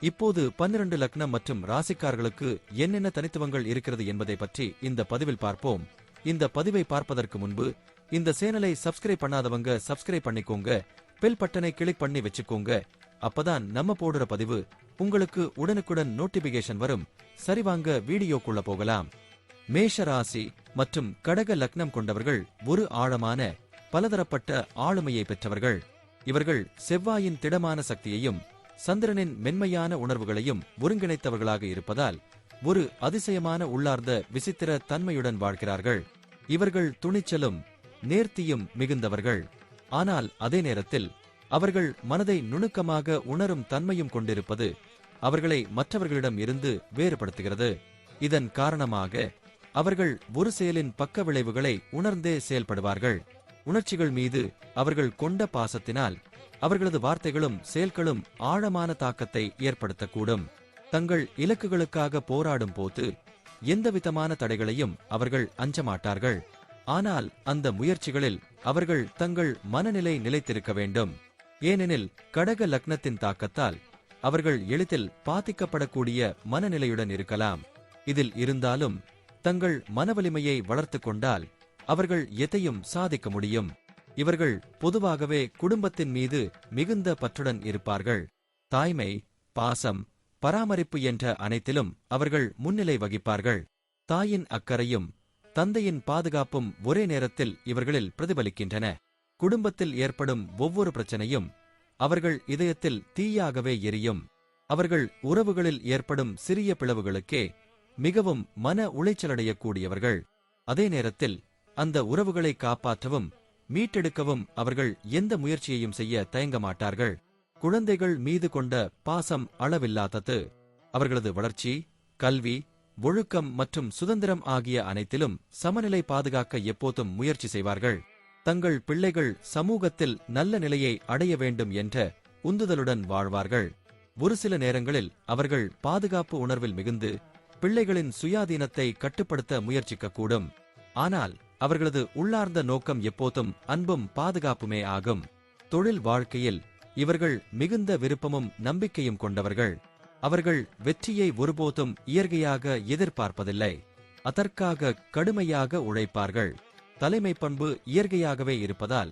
இப்போது பன்னிரண்டு லக்னம் மற்றும் ராசிக்காரர்களுக்கு என்னென்ன தனித்துவங்கள் இருக்கிறது என்பதை பற்றி இந்த பதிவில் பார்ப்போம். இந்த பதிவை பார்ப்பதற்கு முன்பு இந்த சேனலை சப்ஸ்கிரைப் பண்ணாதவங்க சப்ஸ்கிரைப் பண்ணிக்கோங்க பெல் பட்டனை கிளிக் பண்ணி வச்சுக்கோங்க. அப்பதான் நம்ம போடுற பதிவு உங்களுக்கு உடனுக்குடன் நோட்டிபிகேஷன் வரும். சரிவாங்க வீடியோக்குள்ள போகலாம். மேஷ ராசி மற்றும் கடக லக்னம் கொண்டவர்கள் ஒரு ஆழமான பலதரப்பட்ட ஆளுமையை பெற்றவர்கள். இவர்கள் செவ்வாயின் திடமான சக்தியையும் சந்திரனின் மென்மையான உணர்வுகளையும் ஒருங்கிணைத்தவர்களாக இருப்பதால் ஒரு அதிசயமான உள்ளார்ந்த விசித்திர தன்மையுடன் வாழ்கிறார்கள். இவர்கள் துணிச்சலும் நேர்த்தியும் மிகுந்தவர்கள். ஆனால் அதே நேரத்தில் அவர்கள் மனதை நுணுக்கமாக உணரும் தன்மையும் கொண்டிருப்பது அவர்களை மற்றவர்களிடம் இருந்து வேறுபடுத்துகிறது. இதன் காரணமாக அவர்கள் ஒரு செயலின் பக்க விளைவுகளை உணர்ந்தே செயல்படுவார்கள். உணர்ச்சிகள் மீது அவர்கள் கொண்ட பாசத்தினால் அவர்களது வார்த்தைகளும் செயல்களும் ஆழமான தாக்கத்தை ஏற்படுத்தக்கூடும். தங்கள் இலக்குகளுக்காக போராடும் போது எந்தவிதமான தடைகளையும் அவர்கள் அஞ்சமாட்டார்கள். ஆனால் அந்த முயற்சிகளில் அவர்கள் தங்கள் மனநிலை நிலைத்திருக்க வேண்டும். ஏனெனில் கடக லக்னத்தின் தாக்கத்தால் அவர்கள் எளிதில் பாதிக்கப்படக்கூடிய மனநிலையுடன் இருக்கலாம். இதில் இருந்தாலும் தங்கள் மனவலிமையை வளர்த்துக் கொண்டால் அவர்கள் எதையும் சாதிக்க முடியும். இவர்கள் பொதுவாகவே குடும்பத்தின் மீது மிகுந்த பற்றுடன் இருப்பார்கள். தாய்மை பாசம் பராமரிப்பு என்ற அனைத்திலும் அவர்கள் முன்னிலை வகிப்பார்கள். தாயின் அக்கறையும் தந்தையின் பாதுகாப்பும் ஒரே நேரத்தில் இவர்களில் பிரதிபலிக்கின்றன. குடும்பத்தில் ஏற்படும் ஒவ்வொரு பிரச்சனையும் அவர்கள் இதயத்தில் தீயாகவே எரியும். அவர்கள் உறவுகளில் ஏற்படும் சிறிய பிளவுகளுக்கே மிகவும் மன உளைச்சலடையக்கூடியவர்கள். அதே நேரத்தில் அந்த உறவுகளை காப்பாற்றவும் மீட்டெடுக்கவும் அவர்கள் எந்த முயற்சியையும் செய்ய தயங்க மாட்டார்கள். குழந்தைகள் மீது கொண்ட பாசம் அளவில்லாதது. அவர்களது வளர்ச்சி கல்வி ஒழுக்கம் மற்றும் சுதந்திரம் ஆகிய அனைத்திலும் சமநிலை பாதுகாக்க எப்போதும் முயற்சி செய்வார்கள். தங்கள் பிள்ளைகள் சமூகத்தில் நல்ல நிலையை அடைய வேண்டும் என்ற உந்துதலுடன் வாழ்வார்கள். ஒரு சில நேரங்களில் அவர்கள் பாதுகாப்பு உணர்வில் மிகுந்து பிள்ளைகளின் சுயாதீனத்தை கட்டுப்படுத்த முயற்சிக்கக்கூடும். ஆனால் அவர்களது உள்ளார்ந்த நோக்கம் எப்போதும் அன்பும் பாதுகாப்புமே ஆகும். தொழில் வாழ்க்கையில் இவர்கள் மிகுந்த விருப்பமும் நம்பிக்கையும் கொண்டவர்கள். அவர்கள் வெற்றியை ஒருபோதும் இயற்கையாக எதிர்பார்ப்பதில்லை. அதற்காக கடுமையாக உழைப்பார்கள். தலைமை பண்பு இயற்கையாகவே இருப்பதால்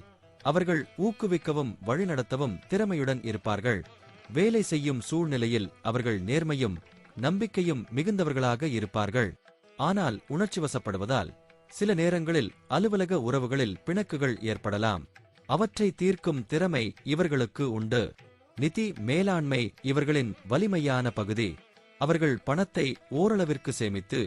அவர்கள் ஊக்குவிக்கவும் வழிநடத்தவும் திறமையுடன் இருப்பார்கள். வேலை செய்யும் சூழ்நிலையில் அவர்கள் நேர்மையும் நம்பிக்கையும் மிகுந்தவர்களாக இருப்பார்கள். ஆனால் உணர்ச்சிவசப்படுவதால் சில நேரங்களில் அலுவலக உறவுகளில் பிணக்குகள் ஏற்படலாம். அவற்றை தீர்க்கும் திறமை இவர்களுக்கு உண்டு. நிதி மேலாண்மை இவர்களின் வலிமையான பகுதி. அவர்கள் பணத்தை ஓரளவிற்கு சேமித்து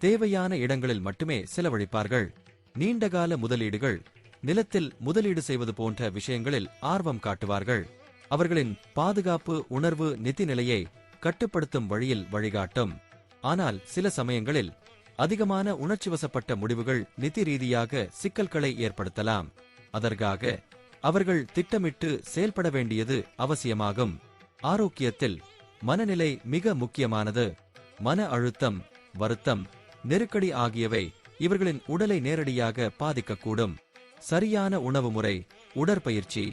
தேவையான இடங்களில் மட்டுமே செலவழிப்பார்கள். நீண்டகால முதலீடுகள் நிலத்தில் முதலீடு செய்வது போன்ற விஷயங்களில் ஆர்வம் காட்டுவார்கள். அவர்களின் பாதுகாப்பு உணர்வு நிதி நிலையை கட்டுப்படுத்தும் வழியில் வழிகாட்டும். ஆனால் சில சமயங்களில் அதிகமான உணர்ச்சிவசப்பட்ட முடிவுகள் நிதி ரீதியாக சிக்கல்களை ஏற்படுத்தலாம். அதற்காக அவர்கள் திட்டமிட்டு செயல்பட வேண்டியது அவசியமாகும். ஆரோக்கியத்தில் மனநிலை மிக முக்கியமானது. மன அழுத்தம் வருத்தம் நெருக்கடி ஆகியவை இவர்களின் உடலை நேரடியாக பாதிக்கக்கூடும். சரியான உணவு முறை உடற்பயிற்சி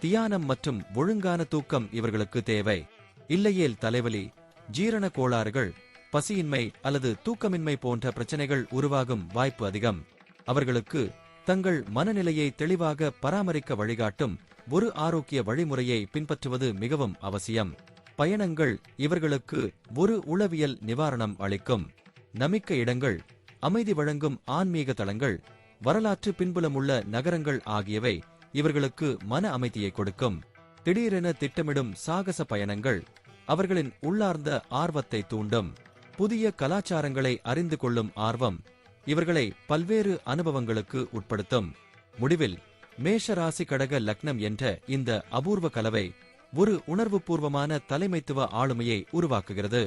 தியானம் மற்றும் ஒழுங்கான தூக்கம் இவர்களுக்கு தேவை. இல்லையேல் தலைவலி ஜீரண கோளாறுகள் பசியின்மை அல்லது தூக்கமின்மை போன்ற பிரச்சனைகள் உருவாகும் வாய்ப்பு அதிகம். அவர்களுக்கு தங்கள் மனநிலையை தெளிவாக பராமரிக்க வழிகாட்டும் ஒரு ஆரோக்கிய வழிமுறையை பின்பற்றுவது மிகவும் அவசியம். பயணங்கள் இவர்களுக்கு ஒரு உளவியல் நிவாரணம் அளிக்கும். நமிக்க இடங்கள் அமைதி வழங்கும் ஆன்மீக தளங்கள் வரலாற்று பின்புலமுள்ள நகரங்கள் ஆகியவை இவர்களுக்கு மன அமைதியை கொடுக்கும். திடீரென திட்டமிடும் சாகச பயணங்கள் அவர்களின் உள்ளார்ந்த ஆர்வத்தை தூண்டும். புதிய கலாச்சாரங்களை அறிந்து கொள்ளும் ஆர்வம் இவர்களை பல்வேறு அனுபவங்களுக்கு உட்படுத்தும். முடிவில் மேஷராசி கடக லக்னம் என்ற இந்த அபூர்வ கலவை ஒரு உணர்வுபூர்வமான தலைமைத்துவ ஆளுமையை உருவாக்குகிறது.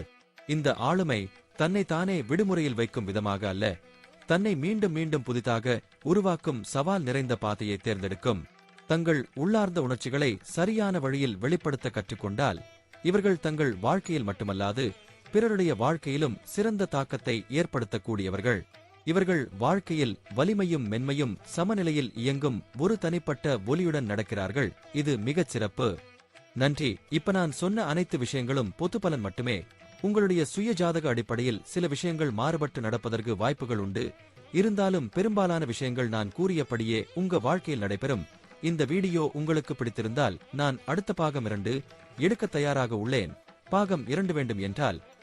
இந்த ஆளுமை தன்னை தானே விடுமுறையில் வைக்கும் விதமாக அல்ல தன்னை மீண்டும் மீண்டும் புதிதாக உருவாக்கும் சவால் நிறைந்த பாதையை தேர்ந்தெடுக்கும். தங்கள் உள்ளார்ந்த உணர்ச்சிகளை சரியான வழியில் வெளிப்படுத்த கற்றுக்கொண்டால் இவர்கள் தங்கள் வாழ்க்கையில் மட்டுமல்லாது பிறருடைய வாழ்க்கையிலும் சிறந்த தாக்கத்தை ஏற்படுத்தக்கூடியவர்கள். இவர்கள் வாழ்க்கையில் வலிமையும் மென்மையும் சமநிலையில் இயங்கும் ஒரு தனிப்பட்ட ஒலியுடன் நடக்கிறார்கள். இது மிகச் சிறப்பு. நன்றி. இப்ப நான் சொன்ன அனைத்து விஷயங்களும் பொது பலன் மட்டுமே. உங்களுடைய சுய ஜாதக அடிப்படையில் சில விஷயங்கள் மாறுபட்டு நடப்பதற்கு வாய்ப்புகள் உண்டு. இருந்தாலும் பெரும்பாலான விஷயங்கள் நான் கூறியபடியே உங்க வாழ்க்கையில் நடைபெறும். இந்த வீடியோ உங்களுக்கு பிடித்திருந்தால் நான் அடுத்த பாகம் இரண்டு எடுக்க தயாராக உள்ளேன். பாகம் இரண்டு வேண்டும் என்றால்